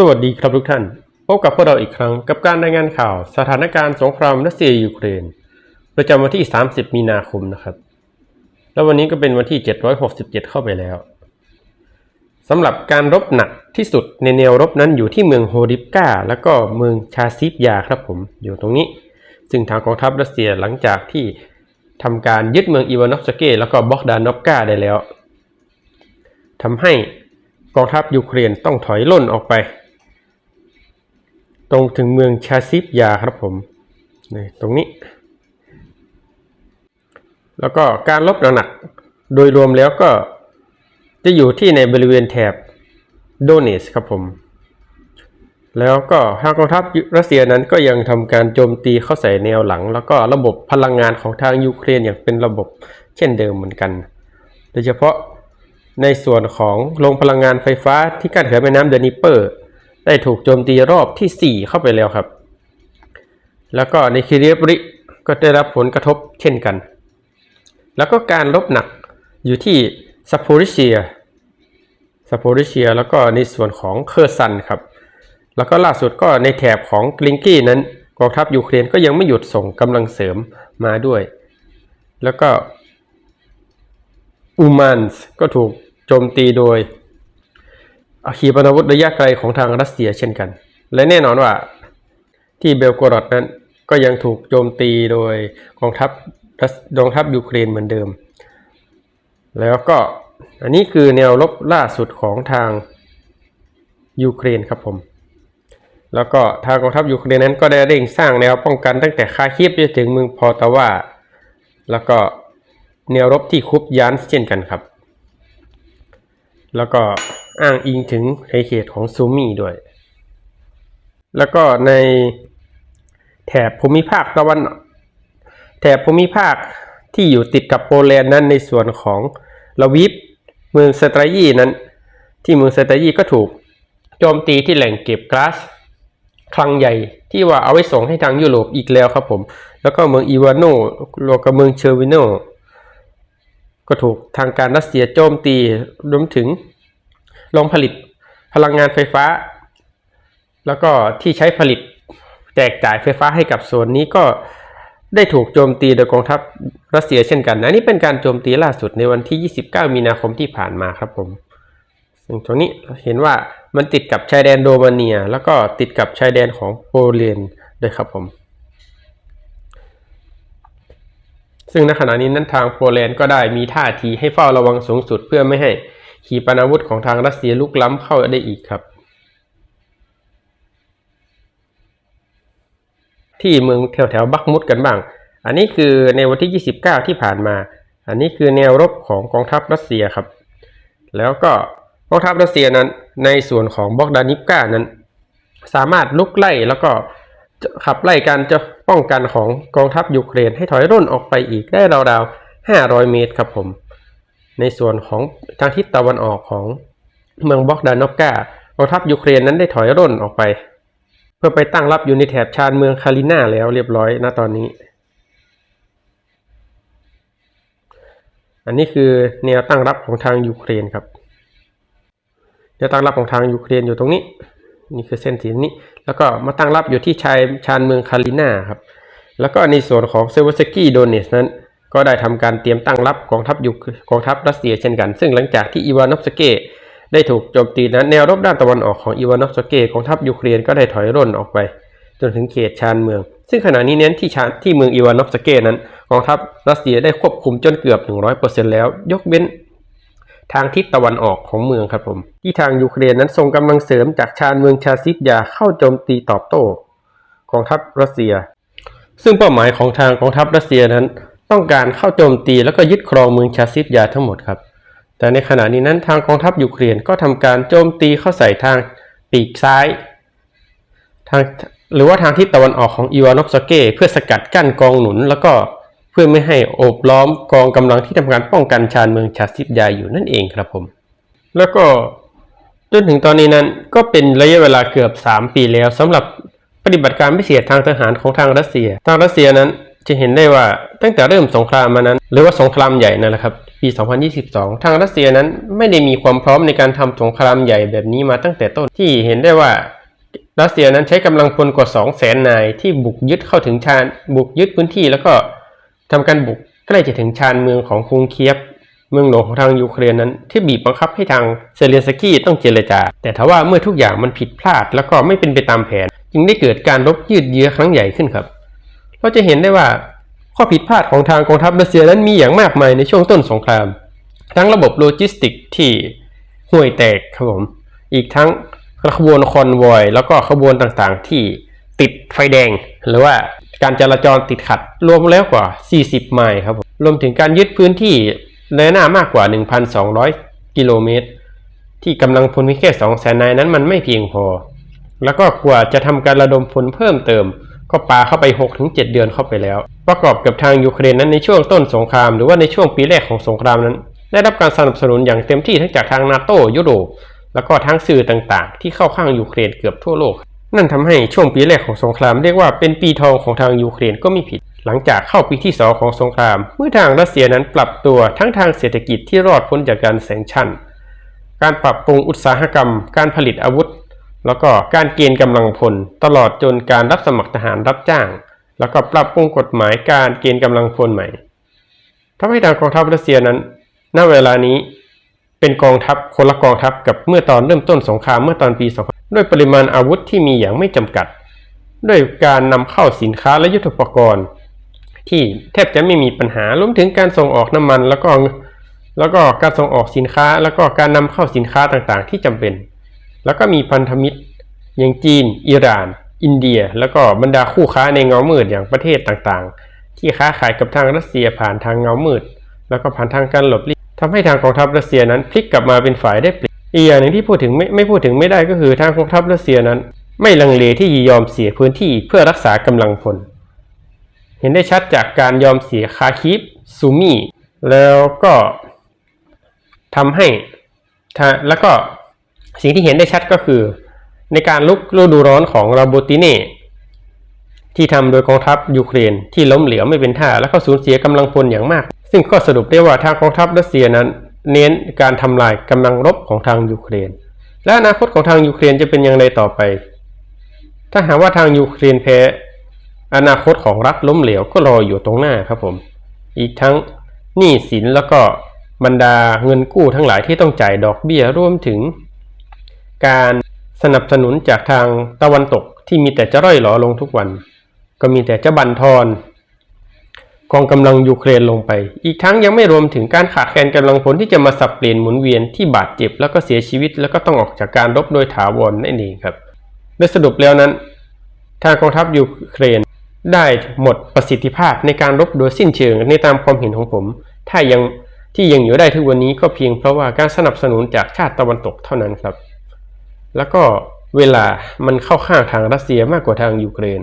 สวัสดีครับทุกท่าน พบกับพวกเราอีกครั้งกับการรายงานข่าว สถานการณ์สงครามรัสเซียยูเครน ประจำวันที่ 30 มีนาคมนะครับ แล้ววันนี้ก็เป็นวันที่ 767 เข้าไปแล้วสำหรับการรบหนักที่สุดในแนวรบนั้นอยู่ที่เมืองโฮริปกาแล้วก็เมืองชาซิฟยาครับผมอยู่ตรงนี้ ซึ่งทางกองทัพรัสเซียหลังจากที่ทำการยึดเมืองอีวานอฟสเกแล้วก็บอกดานอฟกาได้แล้วทำให้กองทัพยูเครนต้องถอยล่นออกไป ตรงถึงเมืองชาซิฟยาครับผมนี่ตรงนี้ แล้วก็การลบหนักๆโดยรวมแล้วก็จะอยู่ที่ในบริเวณแถบโดเนสครับผม แล้วก็ทางกองทัพรัสเซียนั้นก็ยังทำการโจมตีเข้าใส่แนวหลัง แล้วก็ระบบพลังงานของทางยูเครนอย่างเป็นระบบเช่นเดิมเหมือนกัน โดยเฉพาะในส่วนของโรงพลังงานไฟฟ้าที่กั้นเขื่อนแม่น้ำเดนิเปอร์ ได้ถูกโจมตีรอบที่ 4 เข้าไปแล้วครับ แล้วก็ในคิเรียบริก็ได้รับผลกระทบเช่นกัน แล้วก็การลบหนักอยู่ที่ซัปโปริเชียซัปโปริเชียแล้วก็ในส่วนของเคอร์ซันครับ แล้วก็ล่าสุดก็ในแถบของกลิงกี้นั้นกองทัพยูเครนก็ยังไม่หยุดส่งกำลังเสริมมาด้วย แล้วก็อูมานส์ก็ถูกโจมตีโดย ขีปนาวุธระยะไกลของทางรัสเซียเช่นกัน และแน่นอนว่าที่เบลโกรดนั้นก็ยังถูกโจมตีโดยกองทัพกองทัพยูเครนเหมือนเดิม แล้วก็อันนี้คือแนวรบล่าสุดของทางยูเครนครับผม แล้วก็ทางกองทัพยูเครนนั้นก็ได้เร่งสร้างแนวป้องกันตั้งแต่คาคีฟจนถึงเมืองพอตาวาแล้วก็แนวรบที่คุบยานเช่นกันครับ แล้วก็ อ้างอิงถึงในเขตของซูมี่ด้วย แล้วก็ในแถบภูมิภาคตะวันแถบภูมิภาคที่อยู่ติดกับโปแลนด์นั้นในส่วนของลาวิฟเมืองสตรายีนั้น ที่เมืองสตรายีก็ถูกโจมตีที่แหล่งเก็บก๊าซคลังใหญ่ที่ว่าเอาไว้ส่งให้ทางยุโรปอีกแล้วครับผม แล้วก็เมืองอีวานโนรวมกับเมืองเชอร์วิโนก็ถูกทางการรัสเซียโจมตีรวมถึง โรงผลิตพลังงานไฟฟ้า แล้วก็ที่ใช้ผลิตแจกจ่ายไฟฟ้าให้กับส่วนนี้ก็ได้ถูกโจมตีโดยกองทัพรัสเซียเช่นกันอันนี้เป็นการโจมตีล่าสุดในวันที่ 29 มีนาคมที่ผ่านมาครับผมซึ่งตรงนี้เห็นว่ามันติดกับชายแดนโรมาเนีย แล้วก็ติดกับชายแดนของโปแลนด์ด้วยครับผม ซึ่งในขณะนี้นั้นทางโปแลนด์ก็ได้มีท่าทีให้เฝ้าระวังสูงสุดเพื่อไม่ให้ ขีปนาวุธของทางรัสเซียลุกล้ำเข้าได้อีกครับ ที่เมืองแถวแถวๆบักมุดกันบ้าง อันนี้คือในวันที่ 29 ที่ผ่านมา อันนี้คือแนวรบของกองทัพรัสเซียครับ แล้วก็กองทัพรัสเซียนั้นในส่วนของบอกดานิฟกานั้น สามารถลุกไล่แล้วก็ขับไล่การจะป้องกันของกองทัพยูเครนให้ถอยร่นออกไปอีกได้ราวๆ500 เมตรครับผม ในส่วนของทางทิศตะวันออกของเมืองบอกดานอฟกากองทัพยูเครนนั้นได้ถอยร่นออกไป เพื่อไปตั้งรับอยู่ในแถบชานเมืองคาลินาแล้วเรียบร้อยณตอนนี้ อันนี้คือแนวตั้งรับของทางยูเครนครับแนวตั้งรับของทางยูเครนอยู่ตรงนี้ นี่คือเส้นสีนี้ แล้วก็มาตั้งรับอยู่ที่ชายชานเมืองคาลินาครับ แล้วก็ในส่วนของเซเวสกี้โดเนสนั้น ก็ได้ทำการเตรียมตั้งรับกองทัพยูกองทัพรัสเซียเช่นกัน ซึ่งหลังจากที่อีวานอฟสเกได้ถูกโจมตีนั้นแนวรบด้านตะวันออกของอีวานอฟสเกกองทัพยูเครนก็ได้ถอยร่นออกไป จนถึงเขตชานเมือง ซึ่งขณะนี้เน้นที่ชานที่เมืองอีวานอฟสเกนั้นกองทัพรัสเซียได้ควบคุมจนเกือบ 100%แล้ว ยกเว้นทางทิศตะวันออกของเมืองครับผม ที่ทางยูเครนนั้นส่งกำลังเสริมจากชานเมืองชาซิฟยาเข้าโจมตีตอบโต้กองทัพรัสเซีย ซึ่งเป้าหมายของทางกองทัพรัสเซียนั้น ต้องการเข้าโจมตีแล้วก็ยึดครองเมืองชาซิฟยาทั้งหมดครับ แต่ในขณะนี้นั้นทางกองทัพยูเครนก็ทำการโจมตีเข้าใส่ทางปีกซ้ายทางหรือว่าทางทิศตะวันออกของอีวานอฟสเก้เพื่อสกัดกั้นกองหนุน แล้วก็เพื่อไม่ให้โอบล้อมกองกำลังที่ทำการป้องกันชานเมืองชาซิฟยาอยู่นั่นเองครับผม แล้วก็จนถึงตอนนี้นั้นก็เป็นระยะเวลาเกือบ 3 ปีแล้วสำหรับปฏิบัติการพิเศษทางทหารของทางรัสเซีย ทางรัสเซียนั้น จะเห็นได้ว่าตั้งแต่เริ่มสงครามมานั้น หรือว่าสงครามใหญ่นั่นแหละครับ ปี 2022 ทางรัสเซียนั้นไม่ได้มีความพร้อมในการทำสงครามใหญ่แบบนี้มาตั้งแต่ต้นที่เห็นได้ว่ารัสเซียนั้นใช้กำลังพลกว่า 2 0 0แสนนายที่บุกยึดเข้าถึงชานบุกยึดพื้นที่แล้วก็ทำการบุกใกล้จะถึงชานเมืองของกรุงเคียฟเมืองหลวงของทางยูเครนนั้น ที่บีบบังคับให้ทางเซเลนสกี้ต้องเจรจา แต่ทว่าเมื่อทุกอย่างมันผิดพลาดแล้วก็ไม่เป็นไปตามแผน จึงได้เกิดการรบยืดเยื้อครั้งใหญ่ขึ้นครับ เราจะเห็นได้ว่าข้อผิดพลาดของทางกองทัพรัสเซียนั้นมีอย่างมากมายในช่วงต้นสงคราม ทั้งระบบโลจิสติกที่ห่วยแตกครับผม อีกทั้งขบวนคอนวอย แล้วก็ขบวนต่างๆที่ติดไฟแดง หรือว่าการจราจรติดขัดรวมแล้วกว่า 40 ไมล์ครับผมรวมถึงการยึดพื้นที่ในหน้ามากกว่า 1,200 กิโลเมตร ที่กำลังพลมีแค่2แสนนายนั้นมันไม่เพียงพอ แล้วก็กว่าจะทำการระดมพลเพิ่มเติม ก็ปาเข้าไป 6-7 เดือนเข้าไปแล้ว ประกอบกับทางยูเครนนั้นในช่วงต้นสงคราม หรือว่าในช่วงปีแรกของสงครามนั้น ได้รับการสนับสนุนอย่างเต็มที่ทั้งจากทางนาโตยุโรปแล้วก็ทั้งสื่อต่างๆ ที่เข้าข้างยูเครนเกือบทั่วโลก นั่นทำให้ช่วงปีแรกของสงคราม เรียกว่าเป็นปีทองของทางยูเครนก็ไม่ผิด หลังจากเข้าปีที่สองของสงคราม เมื่อทางรัสเซียนั้นปรับตัวทั้งทางเศรษฐกิจที่รอดพ้นจากการแซงชั่น การปรับปรุงอุตสาหกรรม การผลิตอาวุธ แล้วก็การเกณฑ์กำลังพล ตลอดจนการรับสมัครทหารรับจ้าง แล้วก็ปรับปรุงกฎหมายการเกณฑ์กำลังพลใหม่ทำให้ทางกองทัพรัสเซียนั้น ณ เวลานี้เป็นกองทัพคนละกองทัพกับเมื่อตอนเริ่มต้นสงครามเมื่อตอนปี2000ด้วยปริมาณอาวุธที่มีอย่างไม่จำกัด ด้วยการนำเข้าสินค้าและยุทโธปกรณ์ ที่แทบจะไม่มีปัญหารวมถึงการส่งออกน้ำมัน แล้วก็แล้วก็การส่งออกสินค้า แล้วก็การนำเข้าสินค้าต่างๆ ที่จำเป็น แล้วก็มีพันธมิตร อย่างจีน อิหร่าน อินเดีย แล้วก็บรรดาคู่ค้าในเงามืดอย่างประเทศต่างๆ ที่ค้าขายกับทางรัสเซียผ่านทางเงามืด แล้วก็ผ่านทางการหลบลี้ทำให้ทางกองทัพรัสเซียนั้นพลิกกลับมาเป็นฝ่ายได้เปรียบอีกอย่างหนึ่งที่พูดถึงไม่ไม่พูดถึงไม่ได้ก็คือทางกองทัพรัสเซียนั้น ไม่ลังเลที่จะยอมเสียพื้นที่เพื่อรักษากำลังพล เห็นได้ชัดจากการยอมเสียคาคิฟซูมิแล้วก็ทำให้แล้วก็ สิ่งที่เห็นได้ชัดก็คือ ในการลุกฤดูร้อนของราโบติเน่ที่ทำโดยกองทัพยูเครนที่ล้มเหลวไม่เป็นท่าและก็สูญเสียกำลังพลอย่างมาก ซึ่งก็สรุปได้ว่าทางกองทัพรัสเซียนั้น เน้นการทำลายกำลังรบของทางยูเครน และอนาคตของทางยูเครนจะเป็นอย่างไรต่อไป ถ้าหากว่าทางยูเครนแพ้ อนาคตของรัฐล้มเหลวก็รออยู่ตรงหน้าครับผม อีกทั้งหนี้สินแล้วก็บรรดาเงินกู้ทั้งหลายที่ต้องจ่ายดอกเบี้ยรวมถึง การสนับสนุนจากทางตะวันตกที่มีแต่จะร่อยหลอลงทุกวัน ก็มีแต่จะบั่นทอนกองกำลังยูเครนลงไป อีกทั้งยังไม่รวมถึงการขาดแคลนกำลังพลที่จะมาสับเปลี่ยนหมุนเวียนที่บาดเจ็บแล้วก็เสียชีวิต แล้วก็ต้องออกจากการรบโดยถาวรนั่นเองครับโดยสรุปแล้วนั้น ทางกองทัพยูเครนได้หมดประสิทธิภาพในการรบโดยสิ้นเชิงในตามความเห็นของผม ถ้ายังที่ยังอยู่ได้ทุกวันนี้ก็เพียงเพราะว่าการสนับสนุนจากชาติตะวันตกเท่านั้นครับ แล้วก็เวลามันเข้าข้างทางรัสเซียมากกว่าทางยูเครน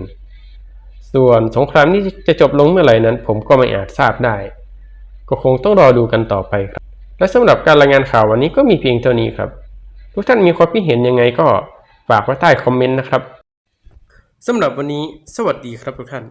ส่วนสงครามนี้จะจบลงเมื่อไหร่นั้น ผมก็ไม่อาจทราบได้ ก็คงต้องรอดูกันต่อไปครับ และสำหรับการรายงานข่าววันนี้ก็มีเพียงเท่านี้ครับ ทุกท่านมีความคิดเห็นยังไงก็ฝากไว้ใต้คอมเมนต์นะครับสำหรับวันนี้สวัสดีครับทุกท่าน